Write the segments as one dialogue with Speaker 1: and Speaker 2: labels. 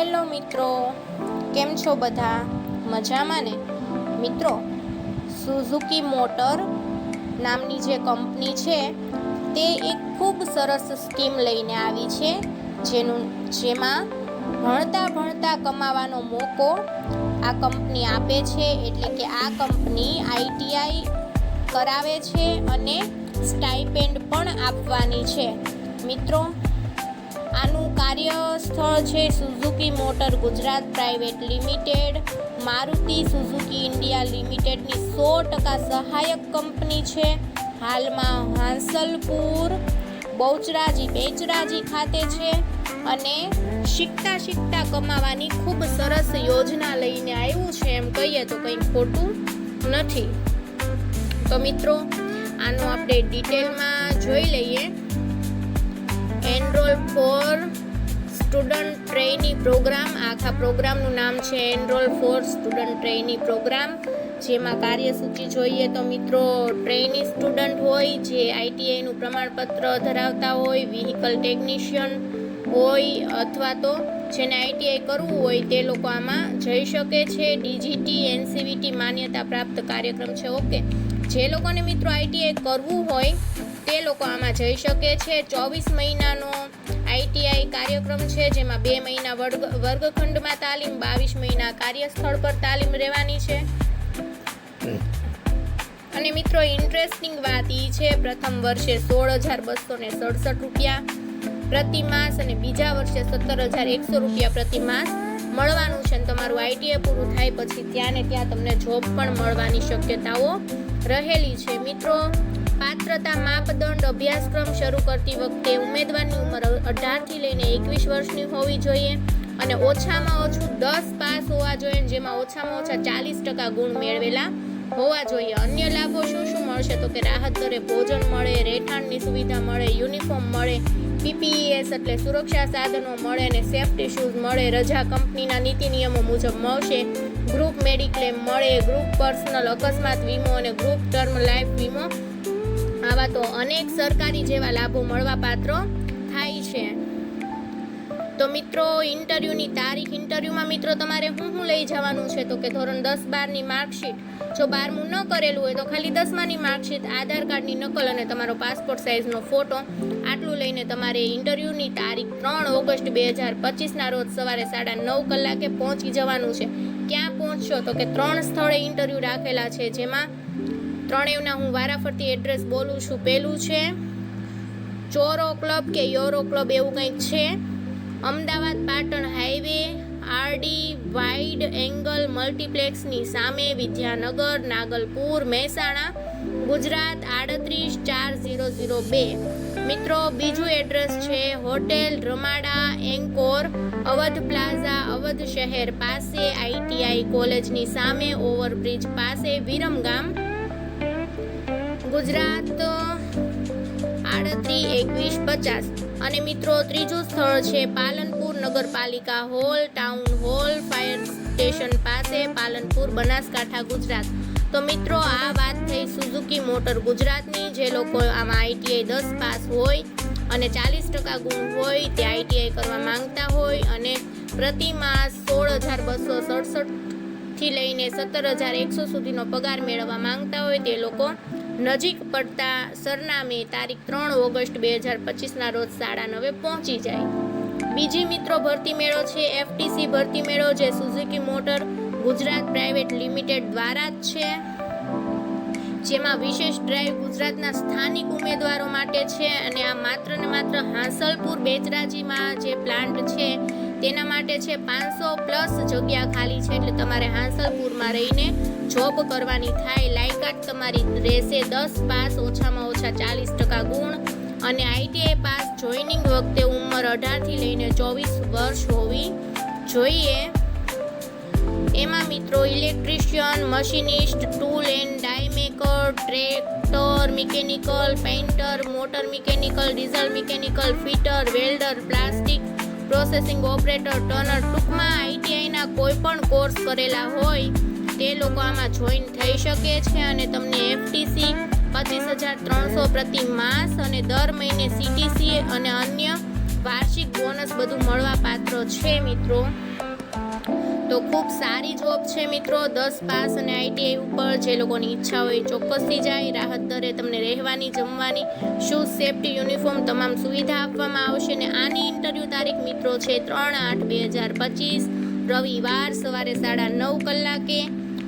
Speaker 1: Hello મિત્રો, કેમ છો બધા? મજામાં ને? મિત્રો સુઝુકી મોટર નામની જે કંપની છે, તે એક ખૂબ સરસ સ્કીમ લઈને આવી છે, જેનું, જેમાં ભણતા ભણતા કમાવાનો મોકો આ કંપની આપે છે, એટલે કે આ કંપની આઈટીઆઈ કરાવે છે અને સ્ટાઇપેન્ડ પણ આપવાની છે. મિત્રો આનું કાર્યસ્થળ છે Suzuki Motor Gujarat private limited. Maruti Suzuki India લિમિટેડની સો ટકા સહાયક કંપની છે. હાલમાં હાંસલપુર, બહુચરાજી, બેચરાજી ખાતે છે અને શીખતા શીખતા કમાવાની ખૂબ સરસ યોજના લઈને આવ્યું છે એમ કહીએ તો કંઈ ખોટું નથી. તો મિત્રો, આનું આપણે ડિટેલમાં જોઈ લઈએ. Enrol for student trainee programme આખા પ્રોગ્રામનું નામ છે enrol for student trainee programme જેમાં કાર્યસૂચિ જોઈએ તો મિત્રો ટ્રેની સ્ટુડન્ટ હોય, જે આઈટીઆઈનું પ્રમાણપત્ર ધરાવતા હોય વ્હીકલ ટેકનિશિયન હોય અથવા તો જેને આઈટીઆઈ કરવું હોય, તે લોકો આમાં જઈ શકે છે. ડીજીટી એનસીવીટી માન્યતા પ્રાપ્ત કાર્યક્રમ છે. ઓકે જે લોકોને મિત્રો આઈટીઆઈ કરવું હોય, તે લોકો આમાં જઈ શકે છે. ચોવીસ મહિનાનો આઈટીઆઈ કાર્યક્રમ છે, જેમાં બે મહિના વર્ગ, વર્ગખંડમાં તાલીમ, બાવીસ મહિના કાર્યસ્થળ પર તાલીમ રહેવાની છે. અને મિત્રો ઇન્ટરેસ્ટિંગ વાત એ છે, પ્રથમ વર્ષે સોળ હજાર બસો ને સડસઠ રૂપિયા પ્રતિ માસ અને બીજા વર્ષે સત્તર હજાર એકસો રૂપિયા પ્રતિ માસ. મળવાનું છે અને તમારું આઈટીએ પૂરું થાય પછી ત્યાં ને ત્યાં તમને જોબ પણ મળવાની શક્યતાઓ રહેલી છે. મિત્રો, પાત્રતા માપદંડ અભ્યાસક્રમ શરૂ કરતી વખતે ઉમેદવારની ઉંમર અઢારથી લઈને એકવીસ વર્ષની હોવી જોઈએ અને ઓછામાં ઓછું દસ પાસ હોવા જોઈએ જેમાં ઓછામાં ઓછા ચાલીસ ટકા ગુણ મેળવેલા હોવા જોઈએ. અન્ય લાભો શું શું મળશે? તો કે રાહત દરે ભોજન મળે, રહેઠાણની સુવિધા મળે, યુનિફોર્મ મળે પીપીએસ એટલે સુરક્ષા સાધનો મળે અને સેફ્ટી શૂઝ મળે. રજા કંપનીના નીતિ નિયમો મુજબ મળશે. ગ્રુપ મેડિક્લેમ મળે, ગ્રુપ પર્સનલ અકસ્માત વીમો અને ગ્રુપ ટર્મ લાઈફ વીમો. આવા તો અનેક સરકારી જેવા લાભો મળવા પાત્ર થાય છે. તો મિત્રો ઇન્ટરવ્યૂની તારીખ ઇન્ટરવ્યૂમાં મિત્રો તમારે હું શું લઈ જવાનું છે? તો કે ધોરણ દસ બારની માર્કશીટ. જો બારમું ન કરેલું હોય તો ખાલી દસમાની માર્કશીટ, આધાર કાર્ડની નકલ અને તમારો પાસપોર્ટ સાઇઝનો ફોટો આટલું લઈને તમારે ઇન્ટરવ્યૂની તારીખ ત્રણ ઓગસ્ટ બે હજાર પચીસના રોજ સવારે સાડા નવ કલાકે પહોંચી જવાનું છે. ક્યાં પહોંચશો? તો કે ત્રણ સ્થળે ઇન્ટરવ્યૂ રાખેલા છે જેમાં ત્રણેયના હું વારાફરતી એડ્રેસ બોલું છું. પહેલું છે ચોરો ક્લબ કે યોરો ક્લબ એવું કંઈક છે. Ahmedabad Patan highway, RD wide angle મલ્ટીપ્લેક્સની સામે વિદ્યાનગર, નાગલપુર, મહેસાણા, ગુજરાત આડત્રીસ ચાર ઝીરો ઝીરો બે. મિત્રો, બીજું એડ્રેસ છે hotel Ramada Encore, Awadh Plaza, Awadh શહેર પાસે, આઈટીઆઈ કોલેજની સામે, ઓવરબ્રિજ પાસે વિરમગામ ગુજરાત આડત્રીસ એકવીસ પચાસ. અને મિત્રો, ત્રીજું સ્થળ છે પાલનપુર નગરપાલિકા hall town hall fire station પાસે પાલનપુર, બનાસકાંઠા, ગુજરાત. તો મિત્રો, આ વાત થઈ સુઝુકી મોટર ગુજરાતની, જે લોકો આમાં આઈટીઆઈ દસ પાસ હોય અને ચાલીસ ટકા ગુણ હોય તે આઈટીઆઈ કરવા માંગતા હોય અને પ્રતિ માસ સોળ હજાર બસો સડસઠથી લઈને સત્તર હજાર એકસો સુધીનો પગાર મેળવવા માંગતા હોય તે લોકો નજીક પડતા સરનામે તારીખ ત્રણ ઓગસ્ટ બે હજાર પચીસના રોજ સાડા નવે પહોંચી જાય. બીજી મિત્રો ભરતી મેળો છે એફટીસી ભરતી મેળો, જે Suzuki Motor Gujarat private limited દ્વારા જ છે. જેમાં વિશેષ ડ્રાઈવ ગુજરાતના સ્થાનિક ઉમેદવારો માટે છે અને આ માત્ર ને માત્ર હાંસલપુર બેચરાજીમાં જે પ્લાન્ટ છે તેના માટે છે પાંચસો પ્લસ જગ્યા ખાલી છે એટલે તમારે હાંસલપુરમાં રહીને જોબ કરવાની થાય. લાયકાત તમારી રહેશે દસ પાસ, ઓછામાં ઓછા ચાલીસ ટકા ગુણ. અને આઈટીઆઈ પાસ જોઈનિંગ વખતે ઉંમર અઢારથી લઈને ચોવીસ વર્ષ હોવી જોઈએ. એમાં મિત્રો electrician machinist tool and die maker tractor mechanical painter motor mechanical diesel mechanical fitter welder plastic processing operator turner ટૂંકમાં આઈટીઆઈના કોઈ પણ કોર્સ કરેલા હોય, તે લોકો આમાં જોઈન થઈ શકે છે અને તમને એફટીસી પચીસ હજાર ત્રણસો પ્રતિ માસ અને દર મહિને સીટીસી અને અન્ય વાર્ષિક બોનસ બધું મળવા પાત્ર છે મિત્રો. તો ખૂબ સારી જોબ છે મિત્રો. દસ પાસ અને આઈટીઆઈ ઉપર જે લોકોની ઈચ્છા હોય ચોક્કસથી જાય. રાહત દરે તમને રહેવાની, જમવાની શૂઝ સેફટી યુનિફોર્મ તમામ સુવિધા આપવામાં આવશે. અને આની ઇન્ટરવ્યૂ તારીખ મિત્રો છે ત્રણ આઠ બે હજાર પચીસ. રવિવાર સવારે સાડા નવ કલાકે.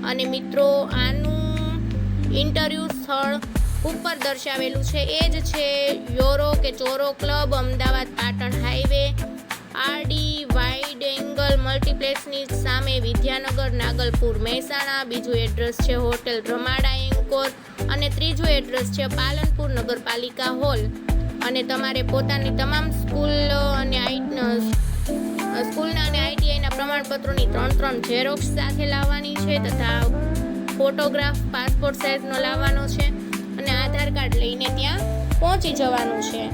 Speaker 1: અને મિત્રો, આનું ઇન્ટરવ્યૂ સ્થળ ઉપર દર્શાવેલું છે. એ જ છે યોરો કે ચોરો club, Ahmedabad Patan highway RD wide મલ્ટીપ્લેક્સની સામે વિદ્યાનગર, નાગલપુર, મહેસાણા, બીજું એડ્રેસ છે હોટેલ રમાડા એન્કોર અને ત્રીજું એડ્રેસ છે પાલનપુર નગરપાલિકા હોલ. અને તમારે પોતાની તમામ સ્કૂલ અને સ્કૂલના અને આઈટીઆઈના પ્રમાણપત્રોની ત્રણ ત્રણ ઝેરોક્ષ સાથે લાવવાની છે તથા ફોટોગ્રાફ, પાસપોર્ટ સાઇઝનો લાવવાનો છે અને આધાર કાર્ડ લઈને ત્યાં પહોંચી જવાનું છે.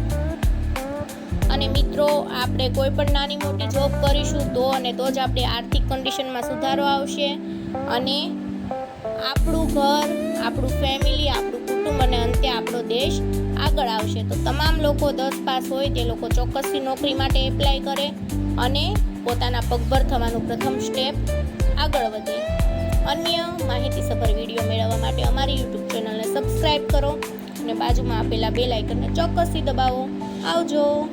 Speaker 1: અને મિત્રો, આપણે કોઈ પણ નાની મોટી જોબ કરીશું તો અને તો જ આપણે આર્થિક કન્ડિશનમાં સુધારો આવશે. અને આપણું ઘર, આપણું ફેમિલી આપણું કુટુંબ અને અંતે આપણો દેશ આગળ આવશે. તો તમામ લોકો દસ પાસ હોય તે લોકો ચોક્કસથી નોકરી માટે એપ્લાય કરે અને પોતાના પગભર થવાનું પ્રથમ સ્ટેપ આગળ વધે. અન્ય માહિતીસભર વીડિયો મેળવવા માટે અમારી યુટ્યુબ ચેનલને સબસ્ક્રાઈબ કરો અને બાજુમાં આપેલા બે લાઇકનને ચોક્કસથી દબાવો. આવજો!